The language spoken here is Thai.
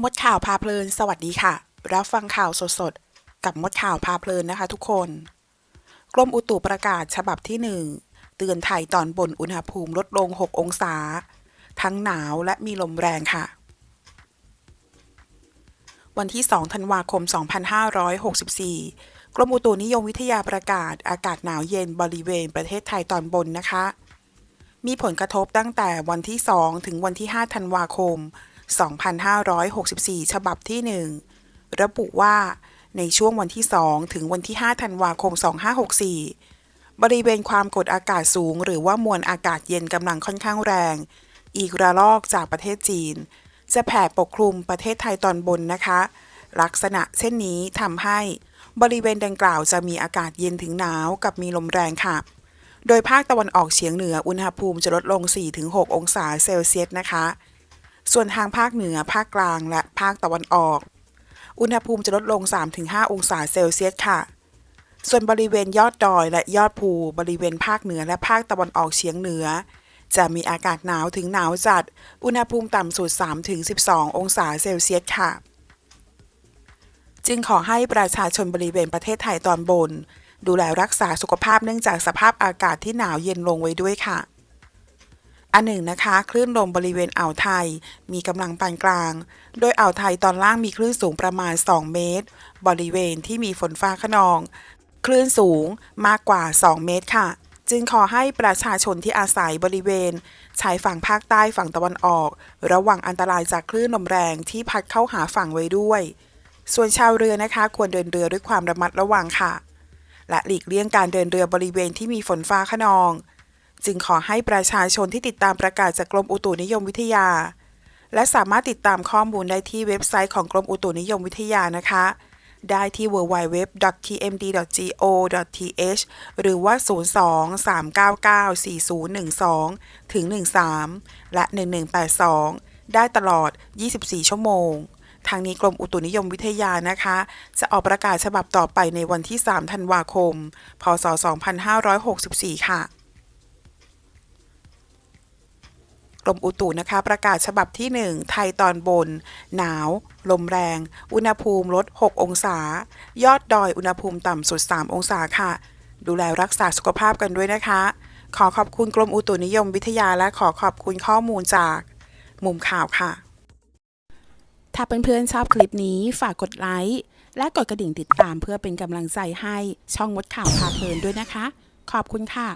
มดข่าวพาเพลิน สวัสดีค่ะ รับฟังข่าวสดๆ กับมดข่าวพาเพลินนะคะทุกคน กรมอุตุประกาศฉบับที่ 1 เตือนไทยตอนบนอุณหภูมิลดลง 6 องศา ทั้งหนาวและมีลมแรงค่ะ วันที่ 2 ธันวาคม 2564 กรมอุตุนิยมวิทยาประกาศอากาศหนาวเย็นบริเวณประเทศไทยตอนบนนะคะ มีผลกระทบตั้งแต่วันที่ 2 ถึงวันที่ 5 ธันวาคม 2564 ฉบับที่ 1 ระบุว่า ในช่วงวันที่ 2 ถึงวันที่ 5 ธันวาคม 2564 บริเวณความกดอากาศสูง หรือว่ามวลอากาศเย็นกำลังค่อนข้างแรง อีกระลอกจากประเทศจีน จะแผ่ปกคลุมประเทศไทยตอนบนนะคะ ลักษณะเช่นนี้ทำให้บริเวณดังกล่าวจะมีอากาศเย็นถึงหนาวกับมีลมแรงค่ะ โดยภาคตะวันออกเฉียงเหนืออุณหภูมิจะลดลง 4-6 องศาเซลเซียสนะคะ ส่วนทางภาคเหนือ ภาคกลาง และภาคตะวันออก อุณหภูมิจะลดลง 3-5 องศาเซลเซียสค่ะ ส่วนบริเวณยอดดอยและยอดภูบริเวณภาคเหนือและภาคตะวันออกเฉียงเหนือ จะมีอากาศหนาวถึงหนาวจัด อุณหภูมิต่ำสุด 3-12 องศาเซลเซียสค่ะ จึงขอให้ประชาชนบริเวณประเทศไทยตอนบน ดูแลรักษาสุขภาพเนื่องจากสภาพอากาศที่หนาวเย็นลงไว้ด้วยค่ะ อันหนึ่งนะคะ คลื่นลมบริเวณอ่าวไทย มีกำลังปานกลาง โดยอ่าวไทยตอนล่างมีคลื่นสูงประมาณ 2 เมตร บริเวณที่มีฝนฟ้าขนอง คลื่นสูงมากกว่า 2 เมตรค่ะ จึงขอให้ประชาชนที่อาศัยบริเวณชายฝั่งภาคใต้ฝั่งตะวันออก ระวังอันตรายจากคลื่นลมแรงที่พัดเข้าหาฝั่งไว้ด้วย ส่วนชาวเรือนะคะ ควรเดินเรือด้วยความระมัดระวังค่ะ และหลีกเลี่ยงการเดินเรือบริเวณที่มีฝนฟ้าขนอง จึงขอให้ประชาชนที่ติดตามประกาศจากกรมอุตุนิยมวิทยา และสามารถติดตามข้อมูลได้ที่เว็บไซต์ของกรมอุตุนิยมวิทยานะคะ ได้ที่ www.tmd.go.th หรือว่า 02-399-4012 ถึง 13 และ 1182 ได้ตลอด 24 ชั่วโมงทางนี้กรมอุตุนิยมวิทยานะคะ จะออกประกาศฉบับต่อไปในวันที่ 3 ธันวาคม พศ 2564 ค่ะ กรมอุตุนะคะ ประกาศฉบับที่ 1 ไทยตอนบน หนาว ลมแรง อุณหภูมิลด 6 องศา ยอดดอยอุณหภูมิต่ำสุด 3 องศาค่ะ ดูแลรักษาสุขภาพกันด้วยนะคะ ขอขอบคุณกรมอุตุนิยมวิทยาและขอขอบคุณข้อมูลจาก มุมข่าวค่ะ ถ้าเพื่อนๆชอบคลิปนี้ฝากกดไลค์และกดกระดิ่งติดตามเพื่อเป็นกำลังใจให้ช่องมดข่าวพาเพลินด้วยนะคะ ขอบคุณค่ะ